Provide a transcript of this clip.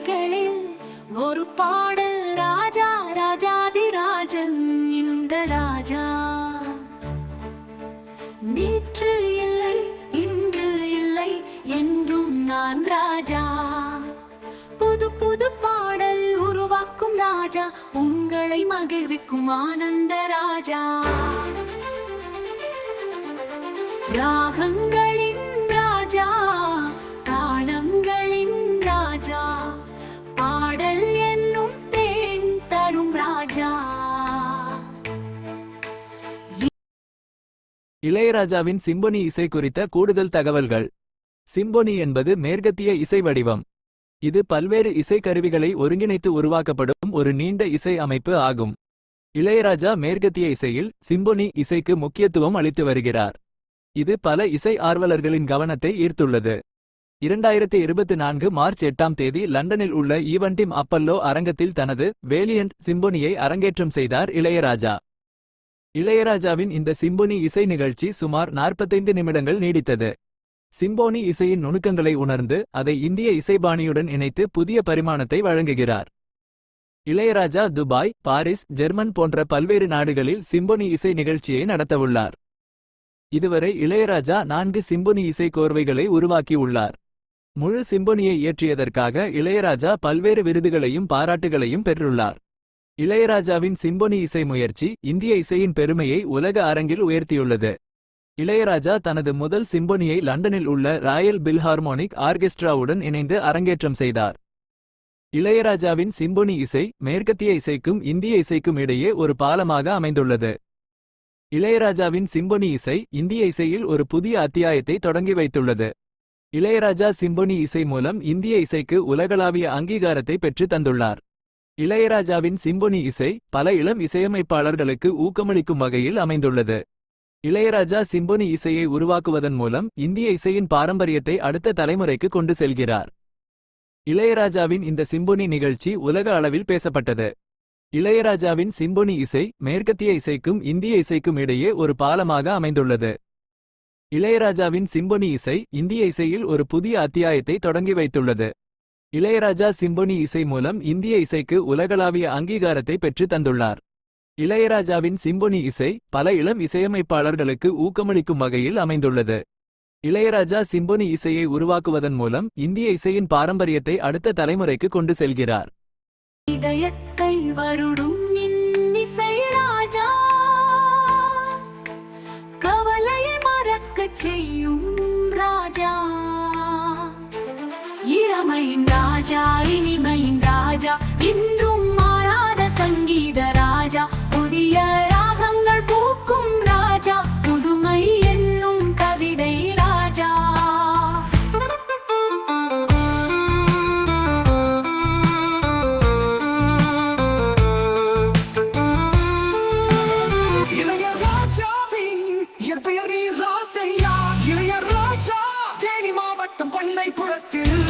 வரிகளில் ஒரு பாடல் ராஜா ராஜாதிராஜன் இந்த ராஜா நேற்று இல்லை இன்று இல்லை என்றும் நான் ராஜா புது புது பாடல் உருவாக்கும் ராஜா உங்களை மகிழ்விக்கும் ஆனந்த ராஜா ராகங்கள் இளையராஜாவின் சிம்பொனி இசை குறித்த கூடுதல் தகவல்கள். சிம்பொனி என்பது மேற்கத்திய இசை வடிவம். இது பல்வேறு இசை கருவிகளை ஒருங்கிணைத்து உருவாக்கப்படும் ஒரு நீண்ட இசை அமைப்பு ஆகும். இளையராஜா மேற்கத்திய இசையில் சிம்பொனி இசைக்கு முக்கியத்துவம் அளித்து வருகிறார். இது பல இசை ஆர்வலர்களின் கவனத்தை ஈர்த்துள்ளது. இரண்டாயிரத்தி இருபத்தி நான்கு மார்ச் எட்டாம் தேதி லண்டனில் உள்ள ஈவன்டிம் அப்பல்லோ அரங்கத்தில் தனது வேலியன்ட் சிம்பொனியை அரங்கேற்றம் செய்தார் இளையராஜா. இளையராஜாவின் இந்த சிம்பொனி இசை நிகழ்ச்சி சுமார் 45 நிமிடங்கள் நீடித்தது. சிம்போனி இசையின் நுணுக்கங்களை உணர்ந்து அதை இந்திய இசைபாணியுடன் இணைத்து புதிய பரிமாணத்தை வழங்குகிறார். இளையராஜா துபாய் பாரிஸ் ஜெர்மன் போன்ற பல்வேறு நாடுகளில் சிம்பொனி இசை நிகழ்ச்சியை நடத்தவுள்ளார். இதுவரை இளையராஜா நான்கு சிம்பொனி இசை கோர்வைகளை உருவாக்கியுள்ளார். முழு சிம்பொனியை இயற்றியதற்காக இளையராஜா பல்வேறு விருதுகளையும் பாராட்டுகளையும் பெற்றுள்ளார். இளையராஜாவின் சிம்பொனி இசை முயற்சி இந்திய இசையின் பெருமையை உலக அரங்கில் உயர்த்தியுள்ளது. இளையராஜா தனது முதல் சிம்பொனியை லண்டனில் உள்ள ராயல் பில்ஹார்மோனிக் ஆர்கெஸ்ட்ராவுடன் இணைந்து அரங்கேற்றம் செய்தார். இளையராஜாவின் சிம்பொனி இசை மேற்கத்திய இசைக்கும் இந்திய இசைக்கும் இடையே ஒரு பாலமாக அமைந்துள்ளது. இளையராஜாவின் சிம்பொனி இசை இந்திய இசையில் ஒரு புதிய அத்தியாயத்தை தொடங்கி வைத்துள்ளது. இளையராஜா சிம்பொனி இசை மூலம் இந்திய இசைக்கு உலகளாவிய அங்கீகாரத்தை பெற்று தந்துள்ளார். இளையராஜாவின் சிம்பொனி இசை பல இளம் இசையமைப்பாளர்களுக்கு ஊக்கமளிக்கும் வகையில் அமைந்துள்ளது. இளையராஜா சிம்பொனி இசையை உருவாக்குவதன் மூலம் இந்திய இசையின் பாரம்பரியத்தை அடுத்த தலைமுறைக்கு கொண்டு செல்கிறார். இளையராஜாவின் இந்த சிம்பொனி நிகழ்ச்சி உலக அளவில் பேசப்பட்டது. இளையராஜாவின் சிம்பொனி இசை மேற்கத்திய இசைக்கும் இந்திய இசைக்கும் இடையே ஒரு பாலமாக அமைந்துள்ளது. இளையராஜாவின் சிம்பொனி இசை இந்திய இசையில் ஒரு புதிய அத்தியாயத்தை தொடங்கி வைத்துள்ளது. இளையராஜா சிம்பொனி இசை மூலம் இந்திய இசைக்கு உலகளாவிய அங்கீகாரத்தை பெற்று தந்துள்ளார். இளையராஜாவின் சிம்பொனி இசை பல இளம் இசையமைப்பாளர்களுக்கு ஊக்கமளிக்கும் வகையில் அமைந்துள்ளது. இளையராஜா சிம்பொனி இசையை உருவாக்குவதன் மூலம் இந்திய இசையின் பாரம்பரியத்தை அடுத்த தலைமுறைக்கு கொண்டு செல்கிறார். இதயத்தை வருடும் ராஜா இனிமையின் ராஜா. இன்றும் மாறாத சங்கீத ராஜா. புதிய ராகங்கள் பூக்கும் ராஜா. புதுமை என்னும் கவிதை ராஜா. இளையராஜாவின் இயற்பெயர் ராசையா இளையராஜா தேனி மாவட்டம் பண்ணை புறத்தில்